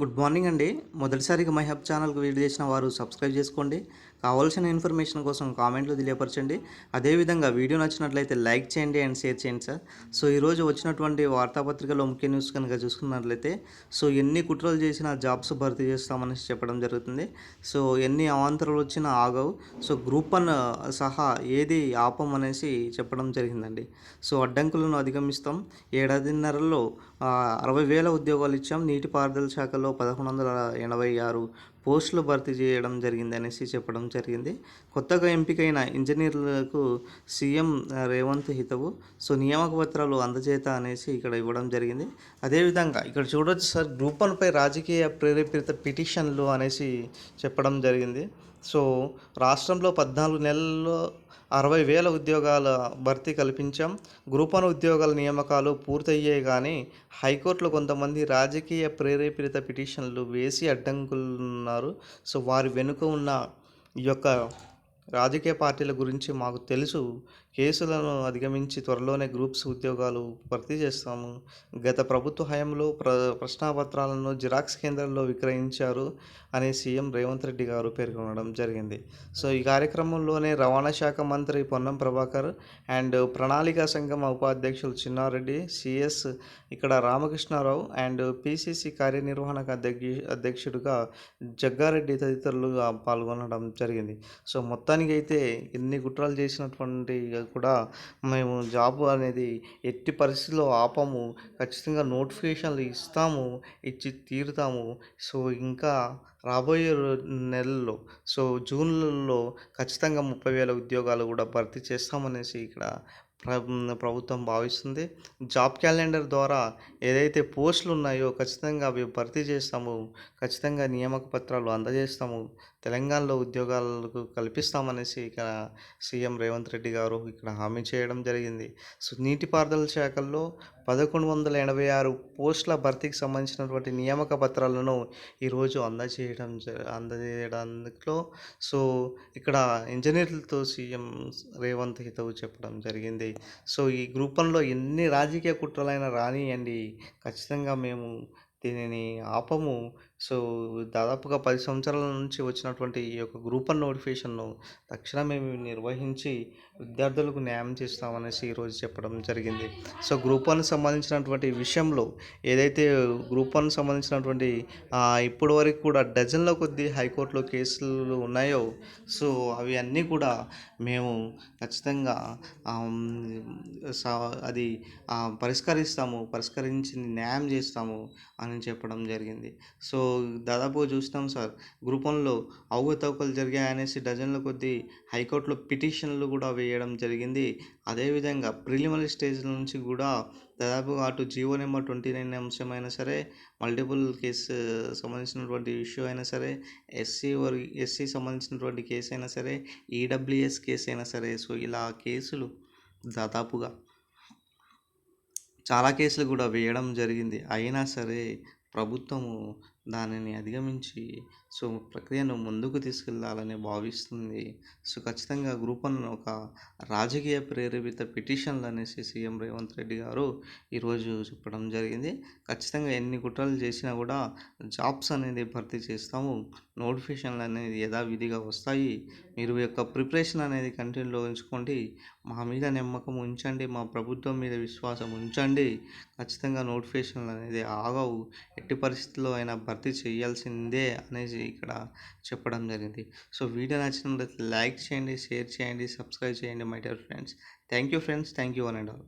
Good morning అండి. మొదటిసారిగా my hub ఛానల్కి వీడియో చేసిన వారు సబ్స్క్రైబ్ చేసుకోండి. కావాల్సిన ఇన్ఫర్మేషన్ కోసం కామెంట్లో తెలియపరచండి. అదేవిధంగా వీడియో నచ్చినట్లయితే లైక్ చేయండి అండ్ షేర్ చేయండి సార్. సో ఈరోజు వచ్చినటువంటి వార్తాపత్రికలో ముఖ్య న్యూస్ కనుక చూసుకున్నట్లయితే సో ఎన్ని కుట్రలు చేసినా జాబ్స్ భర్తీ చేస్తామని చెప్పడం జరుగుతుంది. సో ఎన్ని అవాంతరాలు వచ్చినా ఆగవు. సో గ్రూప్ వన్ సహా ఏది ఆపం అనేసి చెప్పడం జరిగిందండి. సో అడ్డంకులను అధిగమిస్తాం. ఏడాదిన్నరలో అరవై వేల ఉద్యోగాలు ఇచ్చాం. నీటిపారుదల శాఖలో పదకొండు వందల ఎనభై ఆరు పోస్టులు భర్తీ చేయడం జరిగింది అనేసి చెప్పడం జరిగింది. కొత్తగా ఎంపికైన ఇంజనీర్లకు సీఎం రేవంత్ హితవు సో నియామక పత్రాలు అందజేత అనేసి ఇక్కడ ఇవ్వడం జరిగింది. అదేవిధంగా ఇక్కడ చూడొచ్చు సార్ గ్రూప్ వన్పై రాజకీయ ప్రేరేపిత పిటిషన్లు అనేసి చెప్పడం జరిగింది. సో రాష్ట్రంలో పద్నాలుగు నెలల్లో అరవై వేల ఉద్యోగాల భర్తీ కల్పించాం. గ్రూప్ వన్ ఉద్యోగాల నియామకాలు పూర్తయ్యాయి కానీ హైకోర్టులో కొంతమంది రాజకీయ ప్రేరేపిత పిటిషన్లు వేసి అడ్డంకులున్నారు. సో వారి వెనుక ఉన్న ఈ యొక్క రాజకీయ పార్టీల గురించి మాకు తెలుసు. కేసులను అధిగమించి త్వరలోనే గ్రూప్స్ ఉద్యోగాలు భర్తీ చేస్తాము. గత ప్రభుత్వ హయాంలో ప్ర ప్రశ్నాపత్రాలను జిరాక్స్ కేంద్రాల్లో విక్రయించారు అని సీఎం రేవంత్ రెడ్డి గారు పేర్కొనడం జరిగింది. సో ఈ కార్యక్రమంలోనే రవాణా శాఖ మంత్రి పొన్నం ప్రభాకర్ అండ్ ప్రణాళికా సంఘం ఉపాధ్యక్షులు చిన్నారెడ్డి సిఎస్ ఇక్కడ రామకృష్ణారావు అండ్ పిసిసి కార్యనిర్వహణకు అధ్యక్ష అధ్యక్షుడిగా జగ్గారెడ్డి తదితరులుగా పాల్గొనడం జరిగింది. సో మొత్తానికి అయితే ఎన్ని కుట్రలు చేసినటువంటి కూడా మేము జాబ్ అనేది ఎట్టి పరిస్థితిలో ఆపము. ఖచ్చితంగా నోటిఫికేషన్లు ఇస్తాము ఇచ్చి తీరుతాము. సో ఇంకా రాబోయే నెలల్లో సో జూన్లలో ఖచ్చితంగా ముప్పై వేల ఉద్యోగాలు కూడా భర్తీ చేస్తామనేసి ఇక్కడ ప్ర ప్రభుత్వం భావిస్తుంది. జాబ్ క్యాలెండర్ ద్వారా ఏదైతే పోస్టులు ఉన్నాయో ఖచ్చితంగా అవి భర్తీ చేస్తాము ఖచ్చితంగా నియామక పత్రాలు అందజేస్తాము తెలంగాణలో ఉద్యోగాలకు కల్పిస్తామనేసి ఇక్కడ సీఎం రేవంత్ రెడ్డి గారు ఇక్కడ హామీ చేయడం జరిగింది. సో నీటిపారుదల శాఖల్లో పదకొండు వందల ఎనభై ఆరు పోస్టుల భర్తీకి సంబంధించినటువంటి నియామక పత్రాలను ఈరోజు అందజేయడం జ- అందజేయడంలో సో ఇక్కడ ఇంజనీర్లతో సీఎం రేవంత్ హితవు చెప్పడం జరిగింది. సో ఈ గ్రూపంలో ఎన్ని రాజకీయ కుట్రలైనా రానియండి. ఖచ్చితంగా మేము దీనిని ఆపము. సో దాదాపుగా పది సంవత్సరాల నుంచి వచ్చినటువంటి ఈ యొక్క గ్రూప్ వన్ నోటిఫికేషన్ను తక్షణమే మేము నిర్వహించి విద్యార్థులకు న్యాయం చేస్తామనేసి ఈరోజు చెప్పడం జరిగింది. సో గ్రూప్ వన్ సంబంధించినటువంటి విషయంలో ఏదైతే గ్రూప్ వన్ సంబంధించినటువంటి ఇప్పటి వరకు కూడా డజన్ల కొద్దీ హైకోర్టులో కేసులు ఉన్నాయో సో అవి అన్నీ కూడా మేము ఖచ్చితంగా సా- అది పరిష్కరిస్తాము పరిష్కరించి న్యాయం చేస్తాము అని చెప్పడం జరిగింది. సో దాదాపుగా చూస్తాం సార్. గ్రూప్ వన్లో అవకతవకలు జరిగాయనేసి డజన్ల కొద్దీ హైకోర్టులో పిటిషన్లు కూడా వేయడం జరిగింది. అదేవిధంగా ప్రిలిమినరీ స్టేజ్ నుంచి కూడా దాదాపుగా అటు జీవో నెంబర్ ట్వంటీ నైన్ అంశం అయినా సరే మల్టిపుల్ కేసు సంబంధించినటువంటి ఇష్యూ అయినా సరే ఎస్సీ వర్ ఎస్సీ సంబంధించినటువంటి కేసు అయినా సరే ఈడబ్ల్యూఎస్ కేసు అయినా సరే. సో ఇలా కేసులు దాదాపుగా చాలా కేసులు కూడా వేయడం జరిగింది. అయినా సరే ప్రభుత్వము దానిని అధిగమించి సో ప్రక్రియను ముందుకు తీసుకెళ్ళాలని భావిస్తుంది. సో ఖచ్చితంగా గ్రూప్ వన్ ఒక రాజకీయ ప్రేరేపిత పిటిషన్లు అనేసి సీఎం రేవంత్ రెడ్డి గారు ఈరోజు చెప్పడం జరిగింది. ఖచ్చితంగా ఎన్ని కుట్రలు చేసినా కూడా జాబ్స్ అనేది భర్తీ చేస్తాము. నోటిఫికేషన్లు అనేది యథావిధిగా వస్తాయి. మీరు యొక్క ప్రిపరేషన్ అనేది కంటిన్యూలో ఉంచుకోండి. మా మీద నమ్మకం ఉంచండి. మా ప్రభుత్వం మీద విశ్వాసం ఉంచండి. ఖచ్చితంగా నోటిఫికేషన్లు అనేది ఆగవు. ఎట్టి పరిస్థితుల్లో అయినా భర్తీ చేయాల్సిందే అనేసి ఇక్కడ చెప్పడం జరిగింది. సో వీడియో నచ్చినట్లయితే లైక్ చేయండి షేర్ చేయండి సబ్స్క్రైబ్ చేయండి my dear friends. Thank you friends. Thank you one and all.